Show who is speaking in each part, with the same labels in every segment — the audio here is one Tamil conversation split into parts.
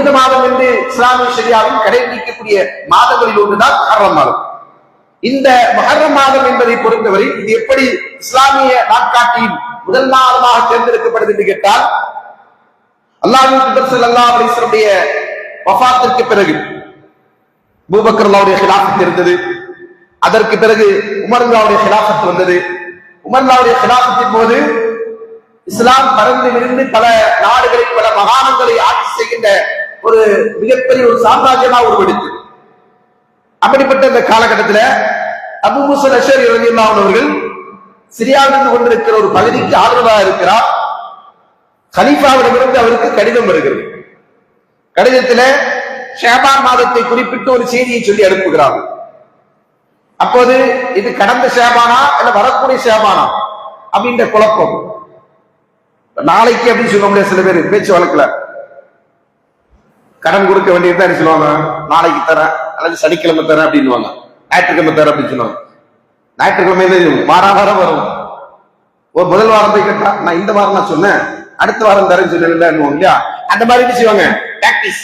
Speaker 1: புனித மாதம் என்று இஸ்லாமிய சரியாவில் கடைபிடிக்கக்கூடிய மாதங்களில் ஒன்றுதான் மகரம் மாதம். இந்த மகரம் மாதம் என்பதை பொறுத்தவரை இது எப்படி இஸ்லாமிய நாட்காட்டியின் முதல் மாதமாக தேர்ந்தெடுக்கப்படுது என்று கேட்டால் அல்லாஹின் தூதர் ஸல்லல்லாஹு அலைஹி பிறகு பூபக்கர் அல்லாவுடைய ஹிலாஃபத் இருந்தது அதற்கு பிறகு உமர்லாவுடைய ஹிலாபத் வந்தது. உமர்லாவுடைய ஹிலாபத்தின் போது இஸ்லாம் பறந்து விரிந்து பல நாடுகளில் பல மகாணங்களை ஆட்சி ஒரு மிகப்பெரிய ஒரு சாம்ராஜ்யமா உருவெடுத்து. அப்படிப்பட்ட இந்த காலகட்டத்தில் அபு முசல் அஷர் ரலியல்லாஹு அவர்கள் சிரியாவிலிருந்து கொண்டிருக்கிற ஒரு பகுதிக்கு ஆதரவாக இருக்கிறார். ஹலீஃபாவிடமிருந்து அவருக்கு கடிதம் வருகிறது. கடிதத்தில் ஷேபான் மாதத்தை குறிப்பிட்டு ஒரு செய்தியை சொல்லி அனுப்புகிறார். அப்போது இது கடந்த ஷேபானா இல்ல வரக்கூடிய ஷேபானா அப்படின்ற குழப்பம். நாளைக்கு அப்படின்னு சொல்ல முடியாது சில பேர் பேச்சு வழக்குல. கடன் கொடுக்க வேண்டியது என்ன சொல்லுவாங்க? நாளைக்கு தரேன் அல்லது சனிக்கிழமை தரேன் அப்படின்னுவாங்க. ஞாயிற்றுக்கிழமை தரேன் அப்படின்னு சொல்லுவாங்க. ஞாயிற்றுக்கிழமை தான் வாரம் வாரம் வரும். ஒரு முதல் வாரம் போய் கேட்டா நான் இந்த வாரம் நான் சொன்னேன் அடுத்த வாரம் தரேன்னு சொன்னேன் இல்லையா? அந்த மாதிரி செய்வாங்க? பிராக்டிஸ்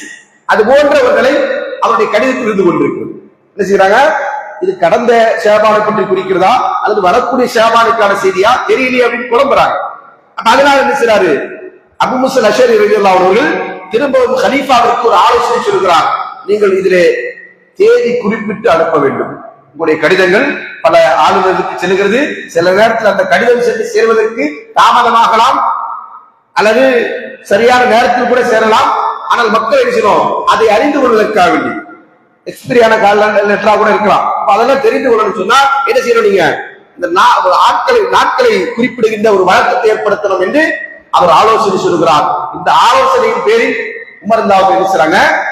Speaker 1: அது போன்றவர்களை அவருடைய கடிதத்தில் இருந்து கொண்டிருக்கிறது. என்ன செய்யறாங்க இது கடந்த சேபானை பற்றி குறிக்கிறதா? அல்லது வரக்கூடிய சேபானுக்கான செய்தியா? தெரியலையே அப்படின்னு குழம்புறாங்க. அப்ப அதனால என்ன செய்யறாரு அபு முசல் அஷர் அவர்கள் திரும்பவும் ஹலீஃபாவிற்கு ஒரு ஆலோசனை சொல்கிறார். நீங்கள் இதிலே தேதி குறிப்பிட்டு அனுப்ப வேண்டும். உங்களுடைய கடிதங்கள் பல ஆளுநருக்கு செல்கிறது சில நேரத்தில் அந்த கடிதம் சென்று சேர்வதற்கு தாமதமாகலாம். அல்லது சரியான நேரத்தில் கூட சேரலாம். ஆனால் மக்கள் என்ன செய்யணும்? அதை அறிந்து கொள்வதற்காக வேண்டி. எக்ஸ்பிரியான கால லெட்டரா கூட இருக்கலாம். அதெல்லாம் தெரிந்து கொள்ளணும்னு சொன்னா என்ன செய்யணும் நீங்க? இந்த நா- ஆட்களை நாட்களை குறிப்பிடுகின்ற ஒரு வழக்கத்தை ஏற்படுத்தணும் என்று அவர் ஆலோசனை சொல்கிறார் இந்த ஆலோசனையின் பேரில் உமர் இந்தாவுக்கு என்ன செய்றாங்க?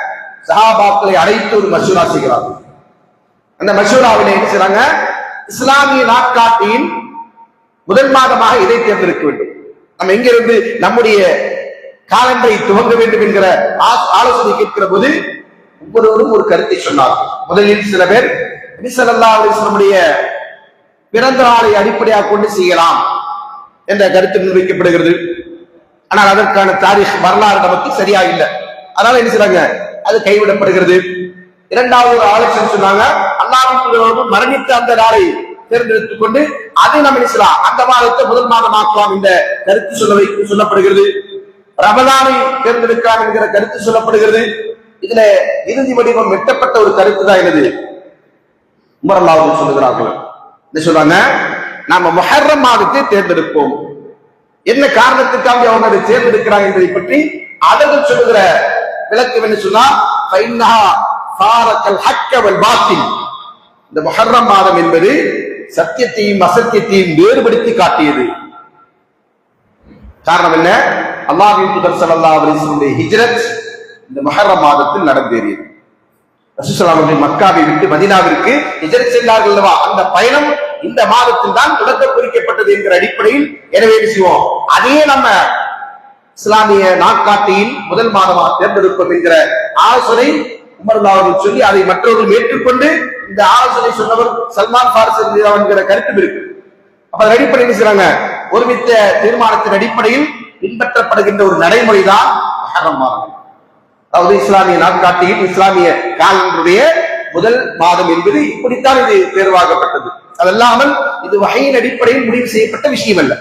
Speaker 1: சஹாபாக்களை அழைத்து ஒரு மசூரா செய்கிறார். அந்த மசூராவில என்ன செய்றாங்க? இஸ்லாமிய நாட்காட்டியின் முதல் மாதமாக இதை தேர்ந்தெடுக்க வேண்டும். நம்ம எங்கிருந்து நம்முடைய காலண்டரை துவங்க வேண்டும் என்கிற ஆ- ஆலோசனை கேட்கிற போது ஒவ்வொருவரும் ஒரு கருத்தை சொன்னார். முதலில் சில பேர் நபி பிறந்த நாளை அடிப்படையாக கொண்டு செய்யலாம் என்ற கருத்து முன்வைக்கப்படுகிறது. ஆனால் அதற்கான தாரிக் வரலாறு நமக்கு சரியா இல்லை. அதனால என்ன செய்றாங்க? அது கைவிடப்படுகிறது. இரண்டாவது ஒரு ஆலோசனை சொன்னாங்க அல்லாஹ் மரணித்த அந்த நாளை தேர்ந்தெடுத்துக் கொண்டு அதை நம்ம என்ன செய்யலாம்? அந்த மாதத்தை முதல் மாதமாக்கலாம் இந்த கருத்து சொல்ல சொல்லப்படுகிறது. ரமதானை தேர்ந்தெடுக்கலாம் என்கிற கருத்து சொல்லப்படுகிறது. இதுல இறுதி வடிவம் வெட்டப்பட்ட ஒரு கருத்து தான் என்னது உமர் சொல்லுகிறார்கள். என்ன சொல்றாங்க? நாம மொஹர்ரம் மாதத்தை தேர்ந்தெடுப்போம். என்ன காரணத்துக்காக அவங்க அதை தேர்ந்தெடுக்கிறாங்க என்பதை பற்றி அவர்கள் சொல்லுகிற விளக்கம் என்ன சொன்னா ஃபைன்னஹா ஃபாரக்கல் இந்த மொஹர்ரம் மாதம் என்பது சத்தியத்தையும் அசத்தியத்தையும் வேறுபடுத்தி காட்டியது. காரணம் என்ன? அல்லாஹின் தூதர் ஸல்லல்லாஹு அலைஹி ஹிஜ்ரத் இந்த மொஹர்ரம் மாதத்தில் நடந்தேறியது. ரசூலுல்லாஹி அவர்கள் மக்காவை விட்டு மதினாவிற்கு ஹிஜரத் சென்றார்கள் அல்லவா? அந்த பயணம் இந்த மாதத்தில் தான் தொடக்க குறிக்கப்பட்டது என்கிற அடிப்படையில் எனவே செய்வோம். அதையே நம்ம இஸ்லாமிய நாட்காட்டியின் முதல் மாதமாக தேர்ந்தெடுப்போம் என்கிற ஆலோசனை உமர் அவர்கள் சொல்லி அதை மற்றவர்கள் ஏற்றுக்கொண்டு இந்த ஆலோசனை சொன்னவர் சல்மான் பாரிஸ் என்கிற கருத்தும் இருக்கு. அப்ப அதன் அடிப்படையில் செய்றாங்க? ஒருமித்த தீர்மானத்தின் அடிப்படையில் பின்பற்றப்படுகின்ற ஒரு நடைமுறை தான் அதாவது இஸ்லாமிய நாட்காட்டியில் இஸ்லாமிய காலனுடைய முதல் மாதம் என்பது இப்படித்தான் இது தேர்வாகப்பட்டது. அதல்லாமல் இது வகையின் அடிப்படையில் முடிவு செய்யப்பட்ட விஷயம் அல்ல